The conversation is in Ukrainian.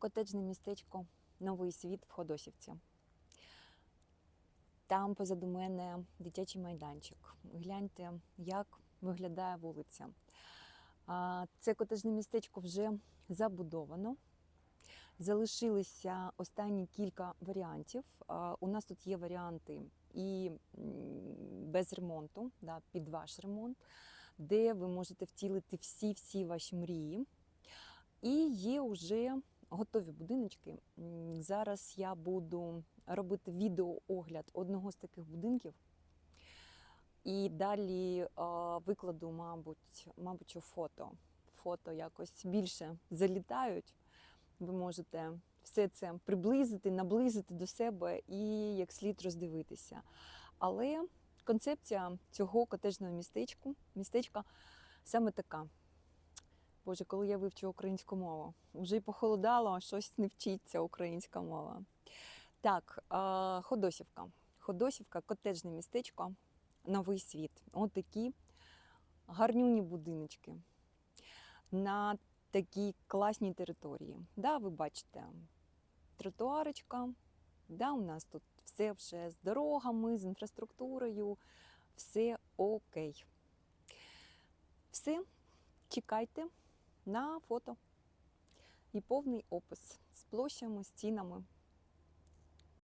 котеджне містечко Новий світ в Ходосівці. Там позаду мене дитячий майданчик. Гляньте, як виглядає вулиця. Це котеджне містечко вже забудовано. Залишилися останні кілька варіантів. У нас тут є варіанти і без ремонту, да, під ваш ремонт, де ви можете втілити всі-всі ваші мрії. І є вже готові будиночки. Зараз я буду робити відеоогляд одного з таких будинків. І далі викладу, мабуть, мабуть, фото. Фото якось більше залітають. Ви можете все це приблизити, наблизити до себе і як слід роздивитися. Але концепція цього котежного містечку, містечка саме така. Боже, коли я вивчу українську мову, вже й похолодало, а щось не вчиться українська мова. Так, е, Ходосівка. Ходосівка, котежне містечко, новий світ. От такі гарнюні будиночки на такій класній території. Да, ви бачите, тротуарочка, да, у нас тут все вже з дорогами, з інфраструктурою, все окей. Все, чекайте на фото. І повний опис з площами, стінами,